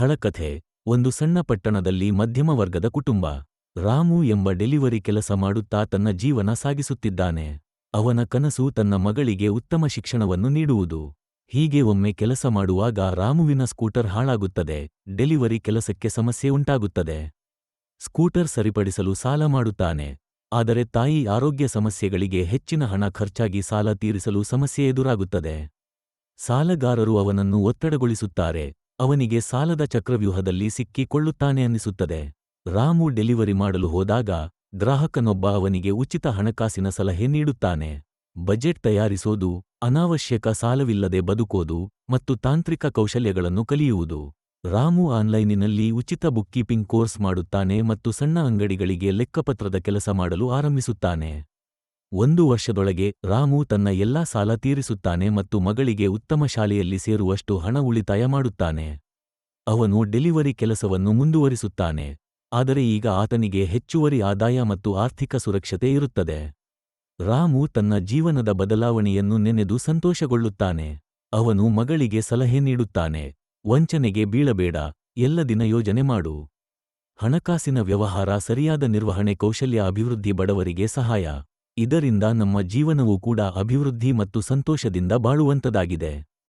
ಸ್ಥಳಕಥೆ ಒಂದು ಸಣ್ಣ ಪಟ್ಟಣದಲ್ಲಿ ಮಧ್ಯಮ ವರ್ಗದ ಕುಟುಂಬ. ರಾಮು ಎಂಬ ಡೆಲಿವರಿ ಕೆಲಸ ಮಾಡುತ್ತಾ ತನ್ನ ಜೀವನ ಸಾಗಿಸುತ್ತಿದ್ದಾನೆ. ಅವನ ಕನಸು ತನ್ನ ಮಗಳಿಗೆ ಉತ್ತಮ ಶಿಕ್ಷಣವನ್ನು ನೀಡುವುದು. ಹೀಗೆ ಒಮ್ಮೆ ಕೆಲಸ ಮಾಡುವಾಗ ರಾಮುವಿನ ಸ್ಕೂಟರ್ ಹಾಳಾಗುತ್ತದೆ, ಡೆಲಿವರಿ ಕೆಲಸಕ್ಕೆ ಸಮಸ್ಯೆ ಉಂಟಾಗುತ್ತದೆ. ಸ್ಕೂಟರ್ ಸರಿಪಡಿಸಲು ಸಾಲ ಮಾಡುತ್ತಾನೆ, ಆದರೆ ತಾಯಿ ಆರೋಗ್ಯ ಸಮಸ್ಯೆಗಳಿಗೆ ಹೆಚ್ಚಿನ ಹಣ ಖರ್ಚಾಗಿ ಸಾಲ ತೀರಿಸಲು ಸಮಸ್ಯೆ ಎದುರಾಗುತ್ತದೆ. ಸಾಲಗಾರರು ಅವನನ್ನು ಒತ್ತಡಗೊಳಿಸುತ್ತಾರೆ ಅವನಿಗೆ ಸಾಲದ ಚಕ್ರವ್ಯೂಹದಲ್ಲಿ ಸಿಕ್ಕಿಕೊಳ್ಳುತ್ತಾನೆ ಅನ್ನಿಸುತ್ತದೆ. ರಾಮು ಡೆಲಿವರಿ ಮಾಡಲು ಹೋದಾಗ ಗ್ರಾಹಕನೊಬ್ಬ ಅವನಿಗೆ ಉಚಿತ ಹಣಕಾಸಿನ ಸಲಹೆ ನೀಡುತ್ತಾನೆ. ಬಜೆಟ್ ತಯಾರಿಸೋದು, ಅನಾವಶ್ಯಕ ಸಾಲವಿಲ್ಲದೆ ಬದುಕೋದು ಮತ್ತು ತಾಂತ್ರಿಕ ಕೌಶಲ್ಯಗಳನ್ನು ಕಲಿಯುವುದು. ರಾಮು ಆನ್ಲೈನಿನಲ್ಲಿ ಉಚಿತ ಬುಕ್ಕೀಪಿಂಗ್ ಕೋರ್ಸ್ ಮಾಡುತ್ತಾನೆ ಮತ್ತು ಸಣ್ಣ ಅಂಗಡಿಗಳಿಗೆ ಲೆಕ್ಕಪತ್ರದ ಕೆಲಸ ಮಾಡಲು ಆರಂಭಿಸುತ್ತಾನೆ. ಒಂದು ವರ್ಷದೊಳಗೆ ರಾಮು ತನ್ನ ಎಲ್ಲಾ ಸಾಲ ತೀರಿಸುತ್ತಾನೆ ಮತ್ತು ಮಗಳಿಗೆ ಉತ್ತಮ ಶಾಲೆಯಲ್ಲಿ ಸೇರುವಷ್ಟು ಹಣ ಉಳಿತಾಯ ಮಾಡುತ್ತಾನೆ. ಅವನು ಡೆಲಿವರಿ ಕೆಲಸವನ್ನು ಮುಂದುವರಿಸುತ್ತಾನೆ, ಆದರೆ ಈಗ ಆತನಿಗೆ ಹೆಚ್ಚುವರಿ ಆದಾಯ ಮತ್ತು ಆರ್ಥಿಕ ಸುರಕ್ಷತೆ ಇರುತ್ತದೆ. ರಾಮು ತನ್ನ ಜೀವನದ ಬದಲಾವಣೆಯನ್ನು ನೆನೆದು ಸಂತೋಷಗೊಳ್ಳುತ್ತಾನೆ. ಅವನು ಮಗಳಿಗೆ ಸಲಹೆ ನೀಡುತ್ತಾನೆ, ವಂಚನೆಗೆ ಬೀಳಬೇಡ, ಎಲ್ಲ ದಿನ ಯೋಜನೆ ಮಾಡು. ಹಣಕಾಸಿನ ವ್ಯವಹಾರ ಸರಿಯಾದ ನಿರ್ವಹಣೆ ಕೌಶಲ್ಯ ಅಭಿವೃದ್ಧಿ ಬಡವರಿಗೆ ಸಹಾಯ. ಇದರಿಂದ ನಮ್ಮ ಜೀವನವೂ ಕೂಡ ಅಭಿವೃದ್ಧಿ ಮತ್ತು ಸಂತೋಷದಿಂದ ಬಾಳುವಂತದಾಗಿದೆ.